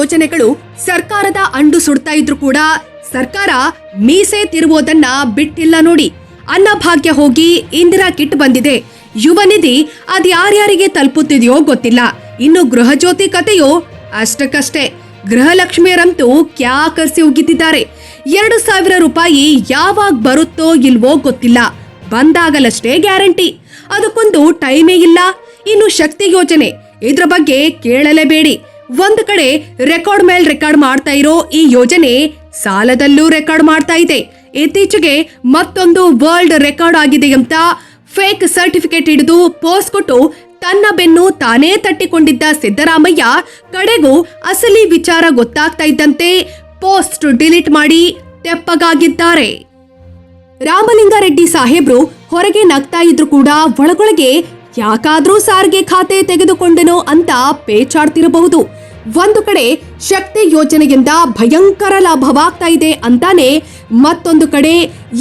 ಯೋಜನೆಗಳು ಸರ್ಕಾರದ ಅಂಡು ಸುಡ್ತಾ ಇದ್ರು ಕೂಡ ಸರ್ಕಾರ ಮೀಸೆ ತಿರುವುದನ್ನ ಬಿಟ್ಟಿಲ್ಲ ನೋಡಿ. ಅನ್ನಭಾಗ್ಯ ಹೋಗಿ ಇಂದಿರಾ ಕಿಟ್ ಬಂದಿದೆ. ಯುವ ನಿಧಿ ಅದ್ಯಾರ್ಯಾರಿಗೆ ತಲುಪುತ್ತಿದೆಯೋ ಗೊತ್ತಿಲ್ಲ. ಇನ್ನು ಗೃಹಜ್ಯೋತಿ ಕಥೆಯೋ ಅಷ್ಟಕ್ಕಷ್ಟೇ. ಗೃಹಲಕ್ಷ್ಮಿಯರಂತೂ ಕ್ಯಾ ಕರೆಸಿ ಉಗ್ಗಿದ್ದಾರೆ ಎರಡು ಸಾವಿರ ರೂಪಾಯಿ ಯಾವಾಗ ಬರುತ್ತೋ ಇಲ್ವೋ ಗೊತ್ತಿಲ್ಲ. ಬಂದಾಗಲಷ್ಟೇ ಗ್ಯಾರಂಟಿ. ಅದಕ್ಕೊಂದು ಟೈಮೇ ಇಲ್ಲ. ಇನ್ನು ಶಕ್ತಿ ಯೋಜನೆ. ಇದ್ರ ಬಗ್ಗೆ ಕೇಳಲೇಬೇಡಿ. ಒಂದ್ ಕಡೆ ರೆಕಾರ್ಡ್ ಮೇಲ್ ರೆಕಾರ್ಡ್ ಮಾಡ್ತಾ ಇರೋ ಈ ಯೋಜನೆ ಸಾಲದಲ್ಲೂ ರೆಕಾರ್ಡ್ ಮಾಡ್ತಾ ಇದೆ. ಇತ್ತೀಚೆಗೆ ಮತ್ತೊಂದು ವರ್ಲ್ಡ್ ರೆಕಾರ್ಡ್ ಆಗಿದೆ ಅಂತ ಫೇಕ್ ಸರ್ಟಿಫಿಕೇಟ್ ಹಿಡಿದು ಪೋಸ್ಟ್ ಕೊಟ್ಟು ತನ್ನ ಬೆನ್ನು ತಾನೇ ತಟ್ಟಿಕೊಂಡಿದ್ದ ಸಿದ್ದರಾಮಯ್ಯ ಕಡೆಗೂ ಅಸಲಿ ವಿಚಾರ ಗೊತ್ತಾಗ್ತಾ ಇದ್ದಂತೆ ಪೋಸ್ಟ್ ಡಿಲೀಟ್ ಮಾಡಿ ತೆಪ್ಪಗಾಗಿದ್ದಾರೆ. ರಾಮಲಿಂಗಾರೆಡ್ಡಿ ಸಾಹೇಬ್ರು ಹೊರಗೆ ನಗ್ತಾ ಇದ್ರು ಕೂಡ ಒಳಗೊಳಗೆ ಯಾಕಾದ್ರೂ ಸಾರಿಗೆ ಖಾತೆ ತೆಗೆದುಕೊಂಡೆನೋ ಅಂತ ಪೇಚಾಡ್ತಿರಬಹುದು. ಒಂದು ಕಡೆ ಶಕ್ತಿ ಯೋಜನೆಯಿಂದ ಭಯಂಕರ ಲಾಭವಾಗ್ತಾ ಇದೆ ಅಂತಾನೆ ಮತ್ತೊಂದು ಕಡೆ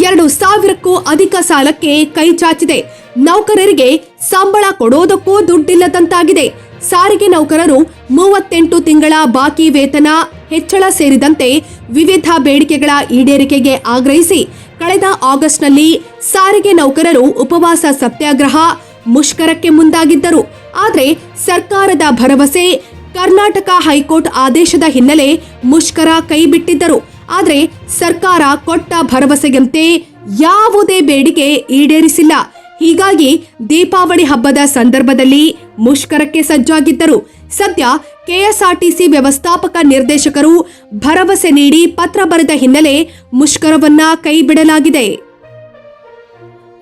ಎರಡು ಸಾವಿರಕ್ಕೂ ಅಧಿಕ ಸಾಲಕ್ಕೆ ಕೈ ಚಾಚಿದೆ. ನೌಕರರಿಗೆ ಸಂಬಳ ಕೊಡೋದಕ್ಕೂ ದುಡ್ಡಿಲ್ಲದಂತಾಗಿದೆ. ಸಾರಿಗೆ ನೌಕರರು ಮೂವತ್ತೆಂಟು ತಿಂಗಳ ಬಾಕಿ ವೇತನ, ಹೆಚ್ಚಳ ಸೇರಿದಂತೆ ವಿವಿಧ ಬೇಡಿಕೆಗಳ ಈಡೇರಿಕೆಗೆ ಆಗ್ರಹಿಸಿ ಕಳೆದ ಆಗಸ್ಟ್ನಲ್ಲಿ ಸಾರಿಗೆ ನೌಕರರು ಉಪವಾಸ ಸತ್ಯಾಗ್ರಹ ಮುಷ್ಕರಕ್ಕೆ ಮುಂದಾಗಿದ್ದರು. ಆದರೆ ಸರ್ಕಾರದ ಭರವಸೆ ಕರ್ನಾಟಕ ಹೈಕೋರ್ಟ್ ಆದೇಶದ ಹಿನ್ನೆಲೆ ಮುಷ್ಕರ ಕೈಬಿಟ್ಟಿದ್ದರು. ಆದರೆ ಸರ್ಕಾರ ಕೊಟ್ಟ ಭರವಸೆಯಂತೆ ಯಾವುದೇ ಬೇಡಿಕೆ ಈಡೇರಿಸಿಲ್ಲ. ಹೀಗಾಗಿ ದೀಪಾವಳಿ ಹಬ್ಬದ ಸಂದರ್ಭದಲ್ಲಿ ಮುಷ್ಕರಕ್ಕೆ ಸಜ್ಜಾಗಿದ್ದರು. ಸದ್ಯ ಕೆಎಸ್ಆರ್ಟಿಸಿ ವ್ಯವಸ್ಥಾಪಕ ನಿರ್ದೇಶಕರು ಭರವಸೆ ನೀಡಿ ಪತ್ರ ಬರೆದ ಹಿನ್ನೆಲೆ ಮುಷ್ಕರವನ್ನ ಕೈಬಿಡಲಾಗಿದೆ.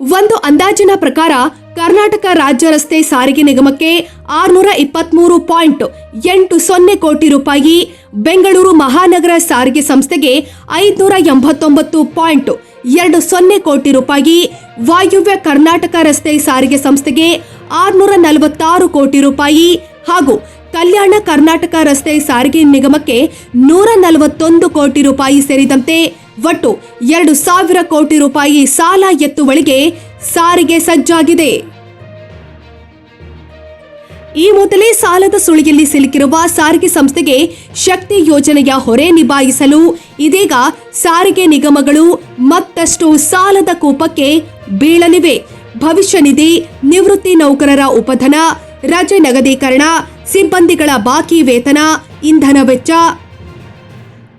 ಒಂದು ಅಂದಾಜಿನ ಪ್ರಕಾರ ಕರ್ನಾಟಕ ರಾಜ್ಯ ರಸ್ತೆ ಸಾರಿಗೆ ನಿಗಮಕ್ಕೆ ಆರ್ನೂರ ಇಪ್ಪತ್ಮೂರು ಪಾಯಿಂಟ್ ಎಂಟು ಸೊನ್ನೆ ಕೋಟಿ ರೂಪಾಯಿ, ಬೆಂಗಳೂರು ಮಹಾನಗರ ಸಾರಿಗೆ ಸಂಸ್ಥೆಗೆ ಐದುನೂರ ಎಂಬತ್ತೊಂಬತ್ತು ಪಾಯಿಂಟ್ ಎರಡು ಸೊನ್ನೆ ಕೋಟಿ ರೂಪಾಯಿ, ವಾಯುವ್ಯ ಕರ್ನಾಟಕ ರಸ್ತೆ ಸಾರಿಗೆ ಸಂಸ್ಥೆಗೆ ಆರ್ನೂರ ನಲವತ್ತಾರು ಕೋಟಿ ರೂಪಾಯಿ ಹಾಗೂ ಕಲ್ಯಾಣ ಕರ್ನಾಟಕ ರಸ್ತೆ ಸಾರಿಗೆ ನಿಗಮಕ್ಕೆ ನೂರ ನಲವತ್ತೊಂದು ಕೋಟಿ ರೂಪಾಯಿ ಸೇರಿದಂತೆ ಒಟ್ಟು ಎರಡು ಸಾವಿರ ಕೋಟಿ ರೂಪಾಯಿ ಸಾಲ ಎತ್ತುವಳಿಗೆ ಸಾರಿಗೆ ಸಜ್ಜಾಗಿದೆ. ಈ ಮೊದಲೇ ಸಾಲದ ಸುಳಿಯಲ್ಲಿ ಸಿಲುಕಿರುವ ಸಾರಿಗೆ ಸಂಸ್ಥೆಗೆ ಶಕ್ತಿ ಯೋಜನೆಯ ಹೊರೆ ನಿಭಾಯಿಸಲು ಇದೀಗ ಸಾರಿಗೆ ನಿಗಮಗಳು ಮತ್ತಷ್ಟು ಸಾಲದ ಕೂಪಕ್ಕೆ ಬೀಳಲಿವೆ. ಭವಿಷ್ಯ ನಿಧಿ, ನಿವೃತ್ತಿ ನೌಕರರ ಉಪಧನ, ರಜೆ ನಗದೀಕರಣ, ಸಿಬ್ಬಂದಿಗಳ ಬಾಕಿ ವೇತನ, ಇಂಧನ ವೆಚ್ಚ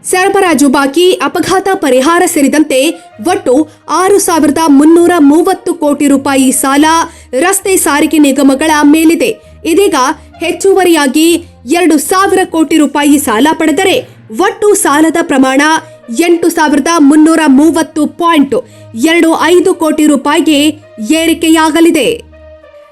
ಸರಬರಾಜು ಬಾಕಿ, ಅಪಘಾತ ಪರಿಹಾರ ಸೇರಿದಂತೆ ಒಟ್ಟು ಆರು ಸಾವಿರದ ಮುನ್ನೂರ ಮೂವತ್ತು ಕೋಟಿ ರೂಪಾಯಿ ಸಾಲ ರಸ್ತೆ ಸಾರಿಗೆ ನಿಗಮಗಳ ಮೇಲಿದೆ. ಇದೀಗ ಹೆಚ್ಚುವರಿಯಾಗಿ ಎರಡು ಸಾವಿರ ಕೋಟಿ ರೂಪಾಯಿ ಸಾಲ ಪಡೆದರೆ ಒಟ್ಟು ಸಾಲದ ಪ್ರಮಾಣ ಎಂಟು ಸಾವಿರದ ಮುನ್ನೂರ ಮೂವತ್ತು ಪಾಯಿಂಟ್ ಎರಡು ಐದು ಕೋಟಿ ರೂಪಾಯಿಗೆ ಏರಿಕೆಯಾಗಲಿದೆ.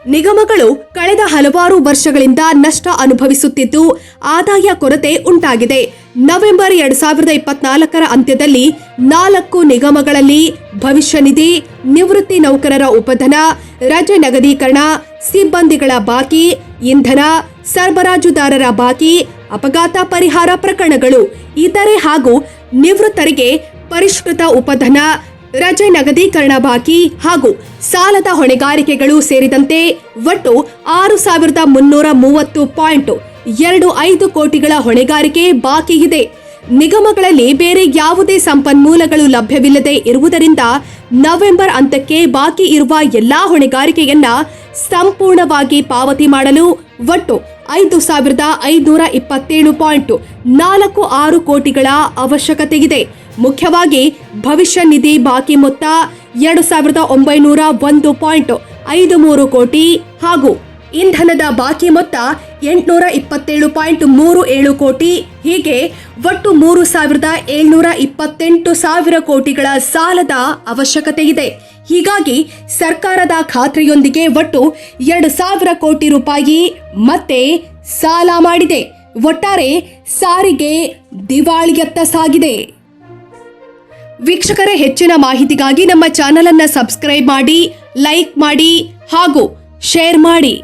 ನಿಗಮಗಳು ಕಳೆದ ಹಲವಾರು ವರ್ಷಗಳಿಂದ ನಷ್ಟ ಅನುಭವಿಸುತ್ತಿದ್ದು, ಆದಾಯ ಕೊರತೆ ಉಂಟಾಗಿದೆ. ನವೆಂಬರ್ ಎರಡ್ ಸಾವಿರದ ಇಪ್ಪತ್ನಾಲ್ಕರ ಅಂತ್ಯದಲ್ಲಿ ನಾಲ್ಕು ನಿಗಮಗಳಲ್ಲಿ ಭವಿಷ್ಯ ನಿಧಿ, ನಿವೃತ್ತಿ ನೌಕರರ ಉಪಧನ, ರಜೆ ನಗದೀಕರಣ, ಸಿಬ್ಬಂದಿಗಳ ಬಾಕಿ, ಇಂಧನ, ಸರಬರಾಜುದಾರರ ಬಾಕಿ, ಅಪಘಾತ ಪರಿಹಾರ ಪ್ರಕರಣಗಳು, ಇತರೆ ಹಾಗೂ ನಿವೃತ್ತರಿಗೆ ಪರಿಷ್ಕೃತ ಉಪಧನ ರಜೆ ನಗದೀಕರಣ ಬಾಕಿ ಹಾಗೂ ಸಾಲದ ಹೊಣೆಗಾರಿಕೆಗಳು ಸೇರಿದಂತೆ ಒಟ್ಟು ಆರು ಸಾವಿರದ ಮುನ್ನೂರ ಮೂವತ್ತು ಪಾಯಿಂಟ್ ಎರಡು ಐದು ಕೋಟಿಗಳ ಹೊಣೆಗಾರಿಕೆ ಬಾಕಿ ಇದೆ. ನಿಗಮಗಳಲ್ಲಿ ಬೇರೆ ಯಾವುದೇ ಸಂಪನ್ಮೂಲಗಳು ಲಭ್ಯವಿಲ್ಲದೆ ಇರುವುದರಿಂದ ನವೆಂಬರ್ ಅಂತ್ಯಕ್ಕೆ ಬಾಕಿ ಇರುವ ಎಲ್ಲಾ ಹೊಣೆಗಾರಿಕೆಯನ್ನ ಸಂಪೂರ್ಣವಾಗಿ ಪಾವತಿ ಮಾಡಲು ಒಟ್ಟು ಐದು ಸಾವಿರದ ಐದುನೂರ ಇಪ್ಪತ್ತೇಳು ಪಾಯಿಂಟ್ ನಾಲ್ಕು ಆರು ಕೋಟಿಗಳ ಅವಶ್ಯಕತೆ ಇದೆ ಮುಖ್ಯವಾಗಿ ಭವಿಷ್ಯ ನಿಧಿ ಬಾಕಿ ಮೊತ್ತ ಎರಡು ಸಾವಿರದ ಒಂಬೈನೂರ ಒಂದು ಪಾಯಿಂಟ್ ಐದು ಮೂರು ಕೋಟಿ ಹಾಗೂ ಇಂಧನದ ಬಾಕಿ ಮೊತ್ತ ಎಂಟುನೂರ ಇಪ್ಪತ್ತೇಳು ಪಾಯಿಂಟ್ ಮೂರು ಏಳು ಕೋಟಿ. ಹೀಗೆ ಒಟ್ಟು ಮೂರು ಸಾವಿರದ ಏಳ್ನೂರ ಇಪ್ಪತ್ತೆಂಟು ಸಾವಿರ ಕೋಟಿಗಳ ಸಾಲದ ಅವಶ್ಯಕತೆ ಇದೆ. ಹೀಗಾಗಿ ಸರ್ಕಾರದ ಖಾತ್ರಿಯೊಂದಿಗೆ ಒಟ್ಟು ಎರಡು ಸಾವಿರ ಕೋಟಿ ರೂಪಾಯಿ ಮತ್ತೆ ಸಾಲ ಮಾಡಿದೆ. ಒಟ್ಟಾರೆ ಸಾರಿಗೆ ದಿವಾಳಿಯತ್ತ ಸಾಗಿದೆ. ವೀಕ್ಷಕರೇ ಹೆಚ್ಚಿನ ಮಾಹಿತಿಗಾಗಿ ನಮ್ಮ ಚಾನೆಲ್ ಅನ್ನ ಸಬ್ಸ್ಕ್ರೈಬ್ ಮಾಡಿ ಲೈಕ್ ಮಾಡಿ ಹಾಗೂ ಶೇರ್ ಮಾಡಿ.